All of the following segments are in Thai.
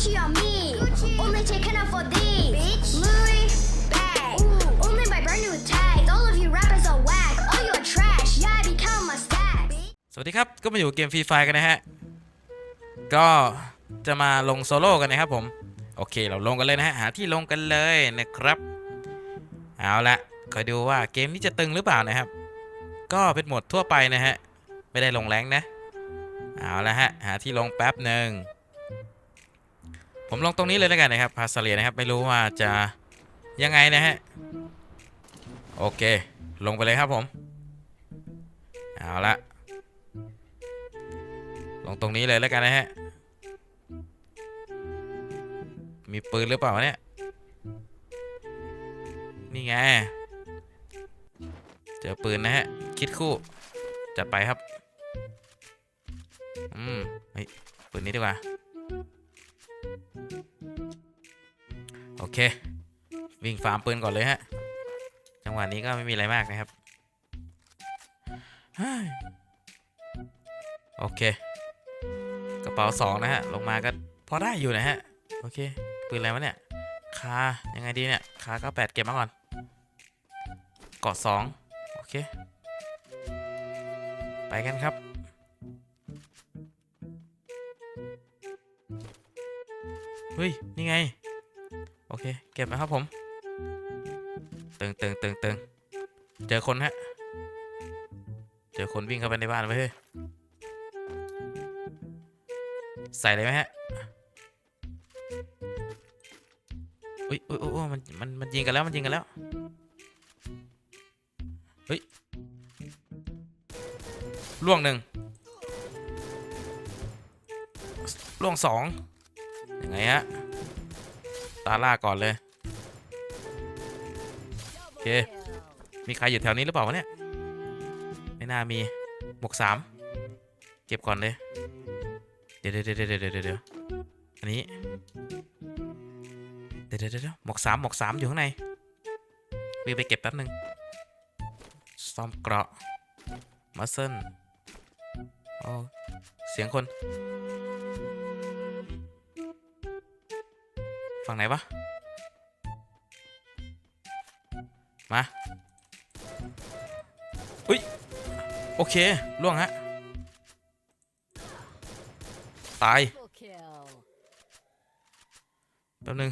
Gucci on me. Only taken up for these. Bitch. Louis bag. Only my brand new tags. All of you rappers are whack. All you are trash. Yeah, I become a stack. สวัสดีครับ ก็มาอยู่เกมฟรีไฟกันนะฮะ ก็จะมาลงโซโล่กันนะครับผม โอเค เราลงกันเลยนะฮะ หาที่ลงกันเลยนะครับ เอาละคอยดูว่าเกมนี้จะตึงหรือเปล่านะครับ ก็เป็นโหมดทั่วไปนะฮะ ไม่ได้ลงแรงนะ เอาละฮะ หาที่ลงแป๊บหนึ่ง ผมลงตรงนี้เลยแล้วกันนะครับพาสเลียนะครับ ไม่รู้ว่าจะยังไงนะฮะ โอเค ลงไปเลยครับผม เอาละลงตรงนี้เลยแล้วกันนะฮะ มีปืนหรือเปล่าเนี่ย นี่ไง เจอปืนนะฮะ คิดคู่จัดไปครับ อืมเฮ้ยปืนนี้ดีกว่า วิ่งฟาร์มปืนก่อนเลยฮะ จังหวะนี้ก็ไม่มีอะไรมากนะครับ โอเค กระเป๋าสองนะฮะ ลงมาก็พอได้อยู่นะฮะ โอเค ปืนอะไรวะเนี่ย คา ยังไงดีเนี่ย คาก็แปดเก็บมาก่อน เกาะสองโอเค ไปกันครับเฮ้ย นี่ไง โอเค เก็บนะครับผมตึงตึงตึงตึงเจอคนฮะ เจอคนวิ่งเข้าไปในบ้านไว้ยเฮ้ย ใส่เลยไหมฮะ อุ้ยอุ้ยอุ้ยอุ๊ยมัน มัน มันยิงกันแล้ว มันยิงกันแล้ว เฮ้ย ล่วงหนึ่ง ล่วงสองยังไงฮะ ตาล่าก่อนเลย โอเค มีใครอยู่แถวนี้หรือเปล่าวะเนี่ย ไม่น่ามีหมวกสามเก็บก่อนเลยเดี๋ยวเดี๋ยวเดี๋ยวเดี๋ยวเดี๋ยวเดี๋ยวอันนี้ เดี๋ยวเดี๋ยวเดี๋ยวหมวกสามหมวกสามอยู่ข้างในวิ่งไปเก็บแป๊บหนึ่งซ่อมเกราะมัสเซิลโอ้เสียงคน ฝั่งไหนวะ มา อุ้ย โอเค ล่วงฮะ ตาย แป๊บนึง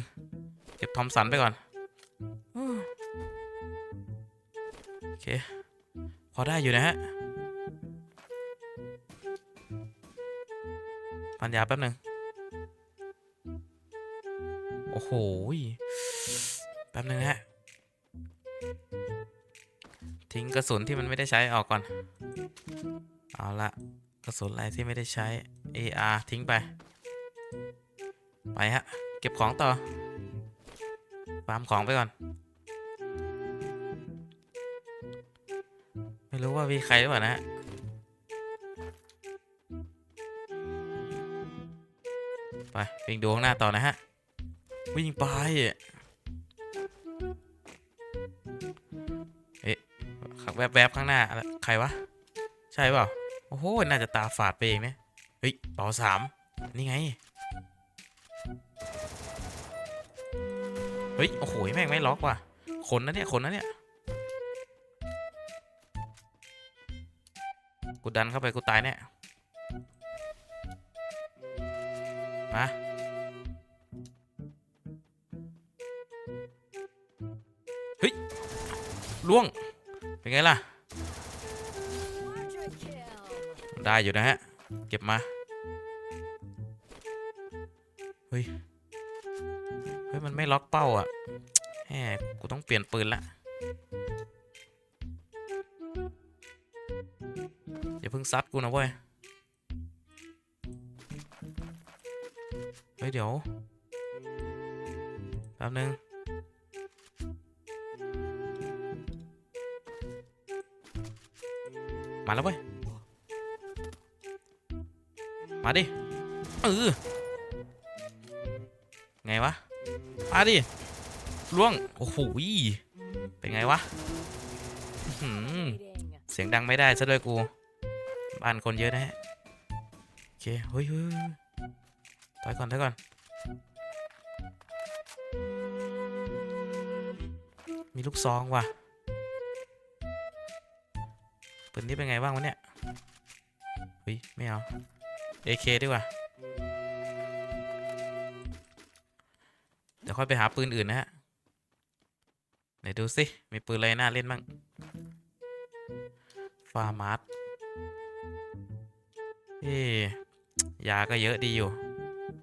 เก็บทอมสันไปก่อน โอเค พอได้อยู่นะฮะปัญญาแป๊บนึง อ้โหแป๊บนึงฮะ ทิ้งกระสุนที่มันไม่ได้ใช้ออกก่อน เอาละกระสุนอะไรที่ไม่ได้ใช้ AR ทิ้งไป ไปฮะ เก็บของต่อฟาร์มของไปก่อน ไม่รู้ว่ามีใครหรือเปล่านะฮะไปวิ่งดูข้างหน้าต่อนะฮะ วิ่งไป เอ๊ะขับแวบข้างหน้า ใครวะ ใช่เปล่า โอ้โห น่าจะตาฝาดไปเองนะเฮ้ยเป๋าสาม นี่ไง เฮ้ย โอ้โห แม่งไม่ล็อกว่ะ คนนะเนี่ย คนนะเนี่ย กูดันเข้าไปกูตายแน่มา ล่วง เป็นไงล่ะ ได้อยู่นะฮะ เก็บมา เฮ้ย เฮ้ย มันไม่ล็อกเป้าอะแหมกูต้องเปลี่ยนปืนละอย่าเพิ่งซัดกูนะเว้ย เฮ้ย เดี๋ยว แป๊บนึง มาแล้วเว้ย มาดิ เออ ไงวะ มาดิล่วง โอ้โหยเป็นไงวะเสียงดังไม่ได้ซะด้วยกู บ้านคนเยอะนะฮะ โอเค เฮ้ยเฮ้ยเฮ้ยถอยก่อนถอยก่อน มีลูกซองว่ะ ปืนนี้เป็นไงบ้างวะเนี่ยเฮ้ยไม่เอา AK ดีกว่าเดี๋ยวค่อยไปหาปืนอื่นนะฮะไหนดูสิมีปืนอะไรน่าเล่นบ้างฟาร์มาร์ทเอ๊ะยาก็เยอะดีอยู่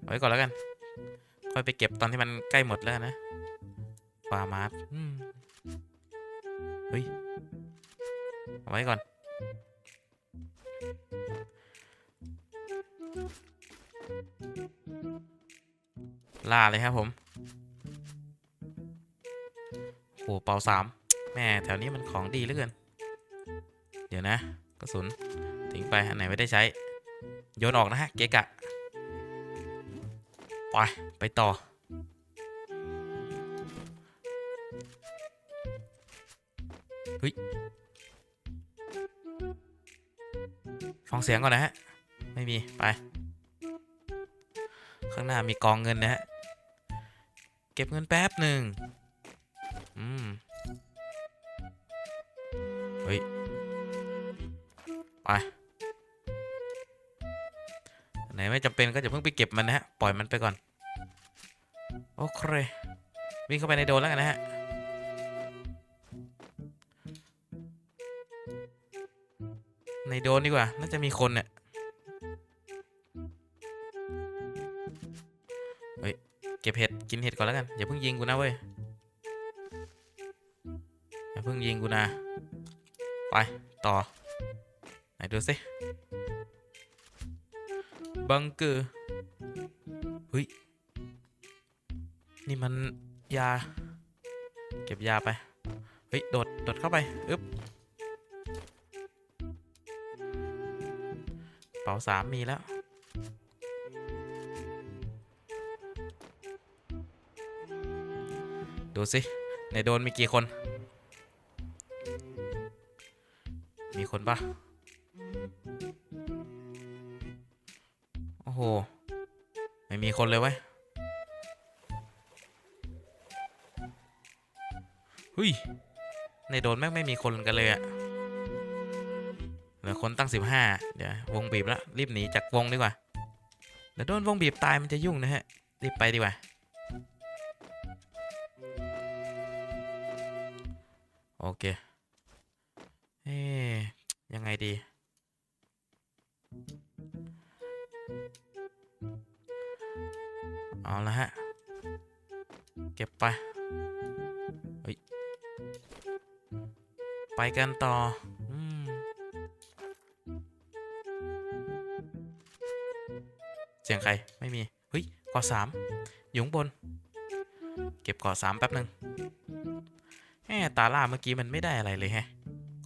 ไว้ก่อนแล้วกัน ค่อยไปเก็บตอนที่มันใกล้หมดแล้วนะฟาร์มาร์ทเฮ้ยเอาไว้ก่อน ล่าเลยครับผมโอ้เป่าสามแม่ แถวนี้มันของดีเหลือเกิน เดี๋ยวนะกระสุนทิ้งไป อันไหนไม่ได้ใช้ โยนออกนะฮะ เกะกะ ไป ไปต่อ เฮ้ย ฟังเสียงก่อนนะฮะ ไม่มี ไป ข้างหน้ามีกองเงินนะฮะ เก็บเงินแป๊บหนึ่งอืม เฮ้ย ไป ไหนไม่จำเป็นก็จะเพิ่งไปเก็บมันนะฮะ ปล่อยมันไปก่อน โอเค วิ่งเข้าไปในโดนแล้วกันนะฮะ ในโดนดีกว่า น่าจะมีคนเนี่ยเฮ้ย เก็บเห็ด กินเห็ดก่อนแล้วกัน อย่าเพิ่งยิงกูนะเว้ย อย่าเพิ่งยิงกูนะ ไป ต่อ ไหนดูสิ บังเกอร์เฮ้ย นี่มันยา เก็บยาไป เฮ้ย โดด โดดเข้าไป อึ๊บ ป๋าสามมีแล้ว ดูสิ ในโดนมีกี่คน มีคนปะโอ้โห ไม่มีคนเลยเว้ยหุยในโดนแม่งไม่มีคนกันเลยอะ ลือคนตั้งสิบห้าเดี๋ยววงบีบแล้วรีบหนีจากวงดีกว่าเดี๋ยวโดนวงบีบตายมันจะยุ่งนะฮะรีบไปดีกว่าโอเคเอ๊ยังไงดี เอาละฮะ เก็บไปไปกันต่อ เสียงใคร ไม่มี เฮ้ยกาะสามอยู่งบน เก็บกาะสามแป๊บหนึ่งแหมตาล่าเมื่อกี้มันไม่ได้อะไรเลยแฮะ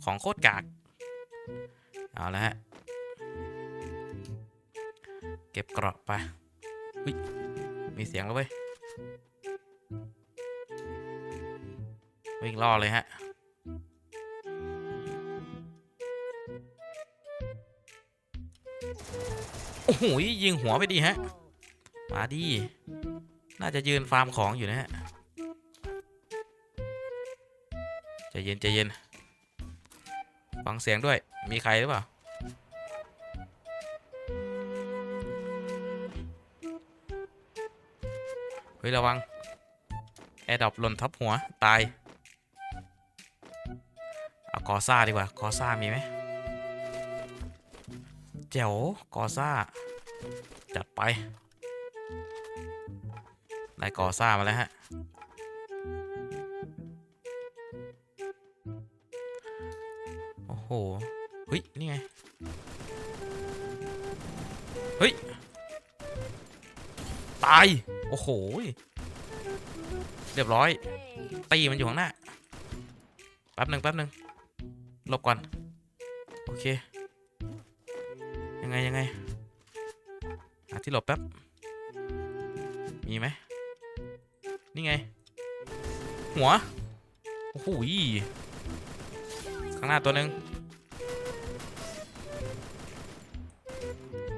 ของโคตรกาก เอาละฮะ เก็บเกราะไปอุ๊ยมีเสียงแล้วเว้ย วิ่งล่อเลยฮะ อ้โหยิงหัวไปดีฮะมาดี น่าจะยืนฟาร์มของอยู่นะฮะใจเย็นใจเย็นฟังเสียงด้วยมีใครหรือเปล่าเฮ้ยระวังแอร์ดรอปหล่นทับหัว ตาย เอากอซ่าดีกว่ากอซ่ามีไหม เจ๋วกอซ่า จัดไปได้กอซ่ามาแล้วฮะ โอ้โหเฮ้ย นี่ไง เฮ้ย ตาย โอ้โห เรียบร้อย ตีมันอยู่ข้างหน้า แป๊บหนึ่งแป๊บหนึ่งหลบก่อน โอเค ยังไงยังไงหาที่หลบแป๊บ มีไหม นี่ไง หัว โอ้โหข้างหน้าตัวหนึ่ง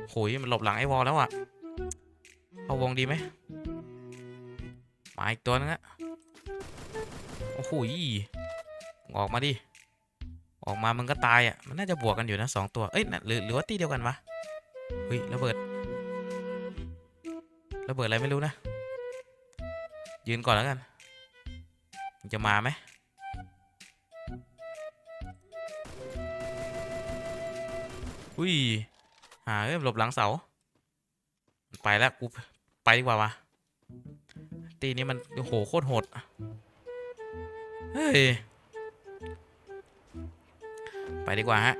โหยมันหลบหลังไอ้วอลแล้วอะเอาวงดีไหมมาอีกตัวนึงอะโอ้โหออกมาดิ ออกมามันก็ตายอะ มันน่าจะบวกกันอยู่นะสองตัว เอ้ยน่ะหรือหรือว่าตีเดียวกันวะเฮ้ยระเบิดระเบิดอะไรไม่รู้นะ ยืนก่อนแล้วกันมัน จะมาไหมอุ้ย หาเอ้ยหลบหลังเสา ไปแล้วกูไปดีกว่าวะตีนี้มันโหโคตรโหด เฮ้ย ไปดีกว่าฮะ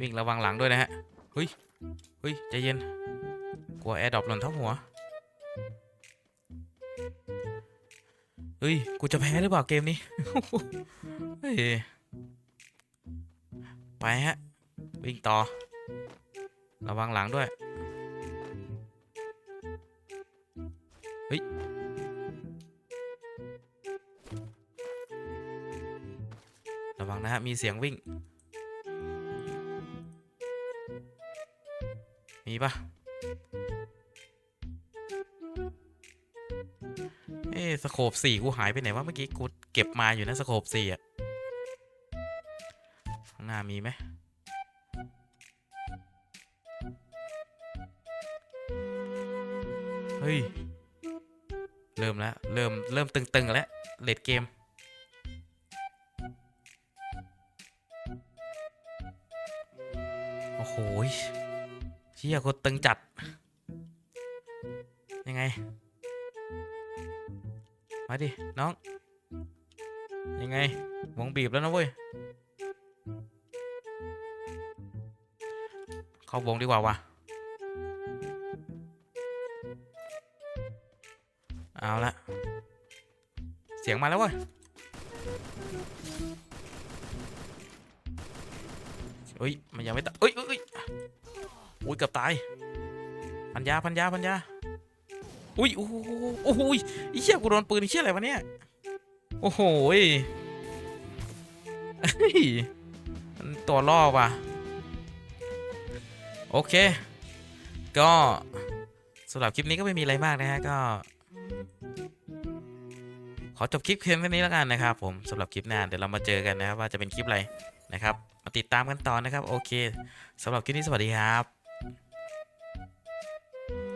วิ่งระวังหลังด้วยนะฮะ เฮ้ย เฮ้ย ใจเย็น กลัวแอร์ดรอปหล่นทับหัว เฮ้ย กูจะแพ้หรือเปล่าเกมนี้ เฮ้ย ไปฮะ วิ่งต่อ ระวังหลังด้วย เฮ้ย นะฮะ มีเสียงวิ่ง มีปะเอ๊ะสโคบสี่กูหายไปไหนวะเมื่อกี้กูเก็บมาอยู่นะสโคบสี่อะข้างหน้ามีไหมเฮ้ย เริ่มแล้ว เริ่ม เริ่มตึง ๆ แล้วเลดเกม โอ้โหยเชี่ยโคตรตึงจัด ยังไง มาดิ น้อง ยังไง วงบีบแล้วนะเว้ย เข้าวงดีกว่าวะเอาละ เสียงมาแล้วเว้ย มันยังไม่ตายเอ้ยเอ้ยอุ้ยเกือบตาย พันยาพันยาพันยา อุ้ยโอ้โหโอ้โหยไอ้เชี่ยกูโดนปืนไอ้เชี่ยอะไรวะเนี่ย โอ้โหตัวล่อว่ะ โอเค ก็สำหรับคลิปนี้ก็ไม่มีอะไรมากนะฮะ ก็ ขอจบคลิปเพียงเท่นี้แล้วกันนะครับผมสำหรับคลิปหน้าเดี๋ยวเรามาเจอกันนะครับว่าจะเป็นคลิปอะไร นะครับ มาติดตามกันต่อนะครับ โอเคสำหรับคลิปนี้สวัสดีครับ